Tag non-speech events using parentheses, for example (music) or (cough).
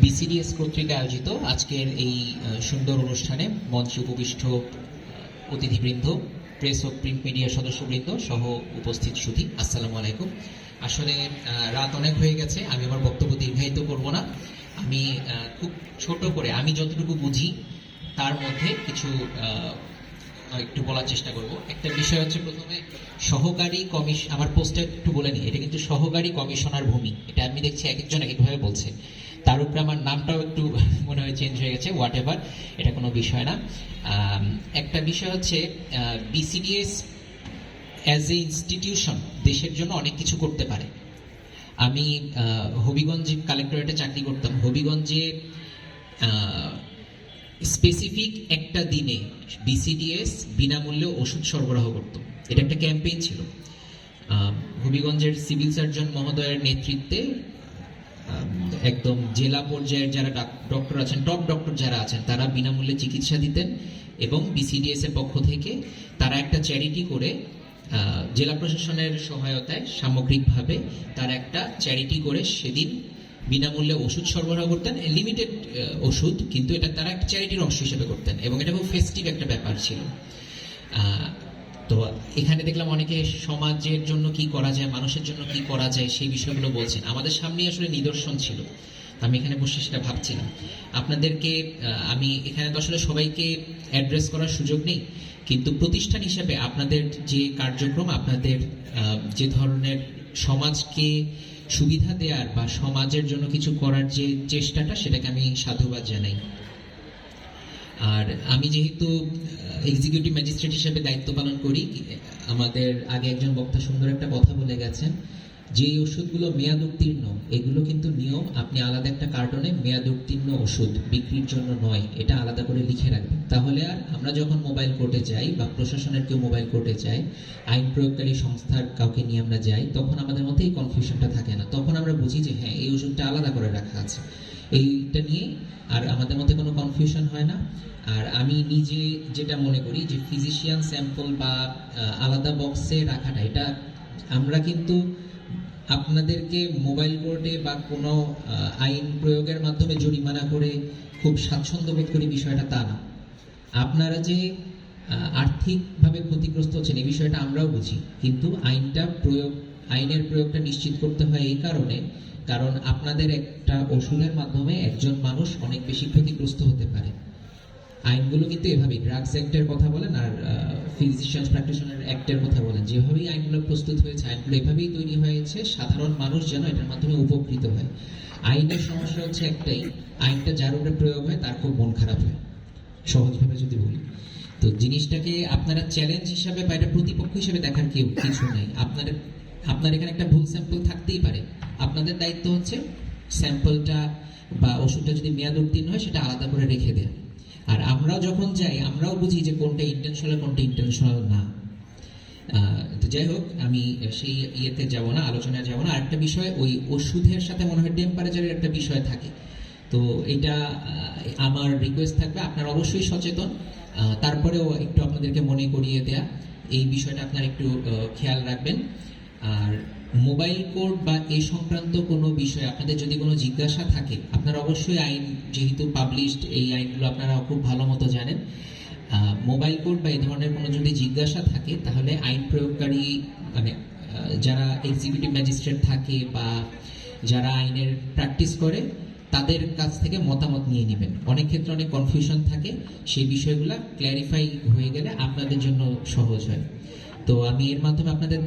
BCDS কর্তৃক আয়োজিত আজকের এই সুন্দর অনুষ্ঠানে মঞ্চে উপবিষ্ট অতিথিবৃন্দ, প্রেস ও প্রিন্ট মিডিয়ার সদস্যবৃন্দ সহ উপস্থিত সুধী। আসসালামু আলাইকুম। আসলে রাত অনেক হয়ে গেছে, আমি আমার বক্তব্য দীর্ঘায়িত করব না। আমি খুব ছোট করে, আমি যতটুকু বুঝি, তার মধ্যে কিছু একটু বলার চেষ্টা করব। একটা বিষয় হচ্ছে প্রথমে, সহকারী কমিশ, আমার পোস্টে একটু বলে নিই, এটা কিন্তু সহকারী কমিশনার ভূমি। এটা আমি দেখছি এক একজন এক একভাবে বলছে। তার উপরে আমার নামটাও একটু (laughs) মনে হয় চেঞ্জ হয়ে গেছে হোয়াট এভার এটা কোনো বিষয় না। একটা বিষয় হচ্ছে বিসিডিএস অ্যাজ এ ইনস্টিটিউশন দেশের জন্য অনেক কিছু করতে পারে। আমি হবিগঞ্জ কালেক্টরেটে চাকরি করতাম। হবিগঞ্জে স্পেসিফিক একটা দিনে বিসিডিএস বিনামূল্যে ওষুধ সরবরাহ করত। এটা একটা ক্যাম্পেইন ছিল। হবিগঞ্জের সিভিল সার্জন মহোদয়ের নেতৃত্বে একদম জেলা পর্যায়ের যারা ডক্টর আছেন টপ ডক্টর যারা আছেন, তারা বিনামূল্যে চিকিৎসা দিতেন এবং বিসিডিএস এর পক্ষ থেকে তারা একটা চ্যারিটি করে জেলা প্রশাসনের সহায়তায় সামগ্রিকভাবে তারা একটা চ্যারিটি করে সেদিন বিনামূল্যে ওষুধ সরবরাহ করতেন লিমিটেড ওষুধ, কিন্তু এটা তারা একটা চ্যারিটির অংশ হিসেবে করতেন এবং এটা খুব ফেস্টিভ একটা ব্যাপার ছিল। তো এখানে দেখলাম অনেকে সমাজের জন্য কি করা যায়, মানুষের জন্য কি করা যায়, সেই বিষয়গুলো বলছেন। আমাদের সামনে আসলে নিদর্শন ছিল। আমি এখানে বসে সেটা ভাবছিলাম। আপনাদেরকে আমি এখানে তো আসলে সবাইকে অ্যাড্রেস করার সুযোগ নেই, কিন্তু প্রতিষ্ঠান হিসেবে আপনাদের যে কার্যক্রম, আপনাদের যে ধরনের সমাজকে সুবিধা দেওয়ার বা সমাজের জন্য কিছু করার যে চেষ্টাটা, সেটাকে আমি সাধুবাদ জানাই। আর আমি যেহেতু এক্সিকিউটিভ ম্যাজিস্ট্রেট হিসেবে দায়িত্ব পালন করি। আমাদের আগে একজন বক্তা সুন্দর একটা কথা বলে গেছেন, যে ওষুধগুলো মেয়াদ উত্তীর্ণ এগুলো কিন্তু নিয়ম, আপনি আলাদা একটা কার্টনে মেয়াদ উত্তীর্ণ ওষুধ বিক্রির জন্য নয়, এটা আলাদা করে লিখে রাখবেন। তাহলে আর আমরা যখন মোবাইল কোর্টে যাই বা প্রশাসনের কেউ মোবাইল কোর্টে যায়, আইন প্রয়োগকারী সংস্থার কাউকে নিয়ে আমরা যাই, তখন আমাদের মধ্যে এই কনফিউশনটা থাকে না। তখন আমরা বুঝি যে হ্যাঁ এই ওষুধটা আলাদা করে রাখা আছে। এইটা নিয়ে আর আমাদের মধ্যে কনফিউশন হয় না। আর আমি নিজে যেটা মনে করি যে ফিজিশিয়ান স্যাম্পল বা আলাদা বক্সে রাখাটা, এটা আমরা কিন্তু আপনাদেরকে মোবাইল কোর্টে বা কোনো আইন প্রয়োগের মাধ্যমে জরিমানা করে খুব স্বাচ্ছন্দ্য বোধ করি বিষয়টা তা না। আপনারা যে আর্থিকভাবে ক্ষতিগ্রস্ত হচ্ছেন, এই বিষয়টা আমরাও বুঝি। কিন্তু আইনটা প্রয়োগ আইনের প্রয়োগটা নিশ্চিত করতে হয় এই কারণে, কারণ আপনাদের একটা ওষুধের মাধ্যমে একজন মানুষ অনেক বেশি ক্ষতিগ্রস্ত হতে পারে। আইনগুলো কিন্তু এভাবেই, ড্রাগস অ্যাক্টের কথা বলেন আর ফিজিশিয়ান প্র্যাকটিশনার অ্যাক্টের কথা বলেন। যেভাবেই আইনগুলো প্রস্তুত হয়েছে, আইনগুলো এভাবেই তৈরি হয়েছে, সাধারণ মানুষ যেন এটার মাধ্যমে উপকৃত হয়। আইনের সমস্যা হচ্ছে একটাই, আইনটা যার উপরে প্রয়োগ হয়, তার খুব মন খারাপ হয়। সহজভাবে যদি বলি। তো জিনিসটাকে আপনারা চ্যালেঞ্জ হিসাবে বা এটা প্রতিপক্ষ হিসাবে দেখার কেউ কিছু নেই। আপনাদের আপনার এখানে একটা ভুল স্যাম্পল থাকতেই পারে। আপনাদের দায়িত্ব হচ্ছে স্যাম্পলটা বা ওষুধটা যদি মেয়াদ উত্তীর্ণ হয়, সেটা আলাদা করে রেখে দেওয়া আর আমরাও যখন যাই, আমরাও বুঝি যে কোনটা ইন্টেনশনাল কোনটা ইন্টেনশনাল না। তো যাই হোক, আমি সেই ইয়েতে যাব না, আলোচনায় যাব না। আরেকটা বিষয়, ওই ওষুধের সাথে মনে হয় টেম্পারেচারের একটা বিষয় থাকে। তো এটা আমার রিকোয়েস্ট থাকবে। আপনারা অবশ্যই সচেতন। তারপরেও একটু আপনাদেরকে মনে করিয়ে দেয়া। এই বিষয়টা আপনারা একটু খেয়াল রাখবেন। আর মোবাইল কোড বা এ সংক্রান্ত কোনো বিষয়ে আপনাদের যদি কোনো জিজ্ঞাসা থাকে, আপনারা অবশ্যই আইন, যেহেতু পাবলিশড এই আইনগুলো আপনারা খুব ভালো মতো জানেন মোবাইল কোড বা এই ধরনের কোনো যদি জিজ্ঞাসা থাকে, তাহলে আইন প্রয়োগকারী মানে যারা এক্সিকিউটিভ ম্যাজিস্ট্রেট থাকে বা যারা আইনের প্র্যাকটিস করে, তাদের কাছ থেকে মতামত নিয়ে নেবেন। অনেক ক্ষেত্রে অনেক কনফিউশন থাকে, সেই বিষয়গুলো ক্ল্যারিফাই হয়ে গেলে আপনাদের জন্য সহজ হয়। তো আমি এর মাধ্যমে আপনাদের